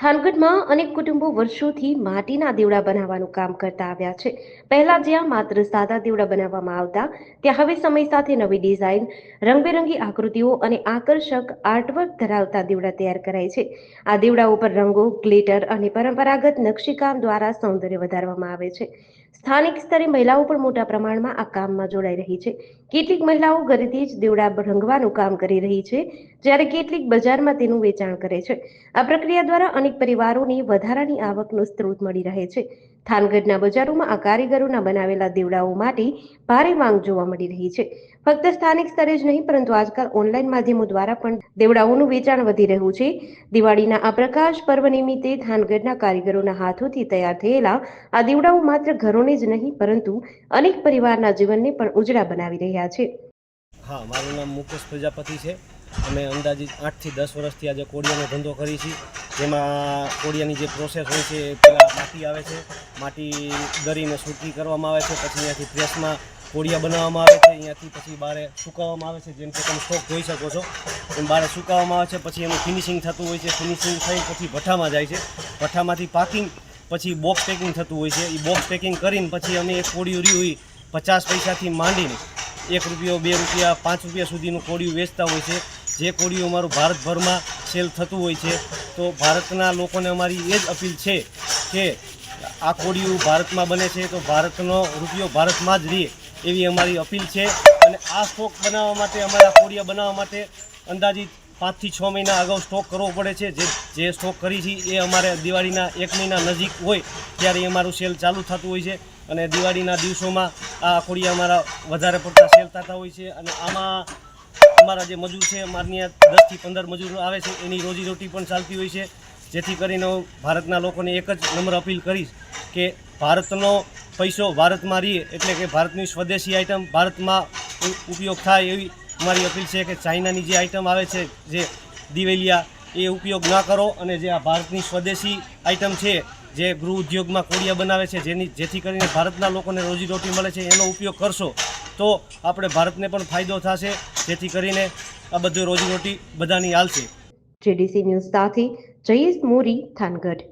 થાનગઢમાં અનેક કુટુંબો વર્ષોથી માટીના દીવડા બનાવવાનું કામ કરતા આવ્યા છે. પહેલા જ્યાં માત્ર સાદા દીવડા બનાવવામાં આવતા, ત્યાં હવે સમય સાથે નવી ડિઝાઇન, રંગબેરંગી આકૃતિઓ અને આકર્ષક આર્ટવર્ક ધરાવતા દીવડા તૈયાર કરાય છે. આ દીવડા ઉપર રંગો, ગ્લિટર અને પરંપરાગત નકશીકામ દ્વારા સૌંદર્ય વધારવામાં આવે છે. સ્થાનિક સ્તરે મહિલાઓ પણ મોટા પ્રમાણમાં આ કામમાં જોડાઈ રહી છે. કેટલીક મહિલાઓ ઘરેથી જ દીવડા રંગવાનું કામ કરી રહી છે, જ્યારે કેટલીક બજારમાં તેનું વેચાણ કરે છે. આ પ્રક્રિયા દ્વારા અનેક પરિવારોને વધારાની આવકનો સ્ત્રોત મળી રહે છે. થાનગઢના બજારોમાં આ કારીગરોના બનાવેલા દીવડાઓ માટે ભારે માંગ જોવા મળી રહી છે. ફક્ત સ્થાનિક સ્તરે જ નહીં, પરંતુ આજકાલ ઓનલાઈન માધ્યમો દ્વારા પણ દેવડાઓનું વેચાણ વધી રહ્યું છે. દિવાળીના આ પ્રકાશ પર્વ નિમિત્તે થાનગઢના કારીગરોના હાથોથી તૈયાર થયેલા આ દીવડાઓ માત્ર ઘરોને જ નહીં, પરંતુ અનેક પરિવારના જીવનને પણ ઉજળા બનાવી રહ્યા છે. હા, મારું નામ મુકેશ પ્રજાપતિ છે. અમે અંદાજિત આઠથી દસ વર્ષથી આજે કોડિયાનો ધંધો કરી છીએ. જેમાં કોળિયાની જે પ્રોસેસ હોય છે પહેલાં માટી આવે છે, માટી દરીને સૂકી કરવામાં આવે છે, પછી અહીંયાથી પ્રેસમાં કોડિયા બનાવવામાં આવે છે, અહીંયાથી પછી બારે સુકાવવામાં આવે છે, જેમ કે તમે સ્ટોક જોઈ શકો છો. એમ બારે સુકાવવામાં આવે છે, પછી એનું ફિનિશિંગ થતું હોય છે ફિનિશિંગ થઈ પછી ભઠ્ઠામાં જાય છે. ભઠ્ઠામાંથી પાકિંગ પછી બોક્સ પેકિંગ થતું હોય છે. એ બોક્સ પેકિંગ કરીને પછી અમે એક કોળિયું રહ્યું પચાસ પૈસાથી માંડીને એક રૂપિયો, બે રૂપિયા, પાંચ રૂપિયા સુધીનું કોડિયું વેચતા હોય છે. જે કોળીઓ અમારું ભારતભરમાં સેલ થતું હોય છે, તો ભારતના લોકોને અમારી એ જ અપીલ છે કે આ કોળીઓ ભારતમાં બને છે, તો ભારતનો રૂપિયો ભારતમાં જ રહે એવી અમારી અપીલ છે. અને આ સ્ટોક બનાવવા માટે, અમારે આ કોડિયા બનાવવા માટે અંદાજિત પાંચથી છ મહિના અગાઉ સ્ટોક કરવો પડે છે. જે જે સ્ટોક કરી છે, એ અમારે દિવાળીના એક મહિના નજીક હોય ત્યારે અમારું સેલ ચાલુ થતું હોય છે. અને દિવાળીના દિવસોમાં આ કોડિયા અમારા વધારે પડતા સેલ થતા હોય છે. અને આમાં અમારા જે મજૂર છે, અમારની દસથી પંદર મજૂર આવે છે, એની રોજીરોટી પણ ચાલતી હોય છે. જેથી કરીને હું ભારતના લોકોને એક જ નમ્ર અપીલ કરીશ કે ભારતનો પૈસો ભારતમાં રહીએ, એટલે કે ભારતની સ્વદેશી આઇટમ ભારતમાં ઉપયોગ થાય એવી અમારી અપીલ છે કે ચાઇનાની જે આઇટમ આવે છે, જે દિવેલિયા, એ ઉપયોગ ના કરો અને જે આ ભારતની સ્વદેશી આઇટમ છે, જે ગૃહ ઉદ્યોગમાં કોડિયા બનાવે છે, જેની જેથી કરીને ભારતના લોકોને રોજીરોટી મળે છે, એનો ઉપયોગ કરશો. તો આપણે ભારતને પણ ફાયદો થશે. જેથી કરીને આ બધું રોજીરોટી બધાની હાલશે. જેડીસી ન્યૂઝ સાથે જયેશ મોરી થાનગઢ.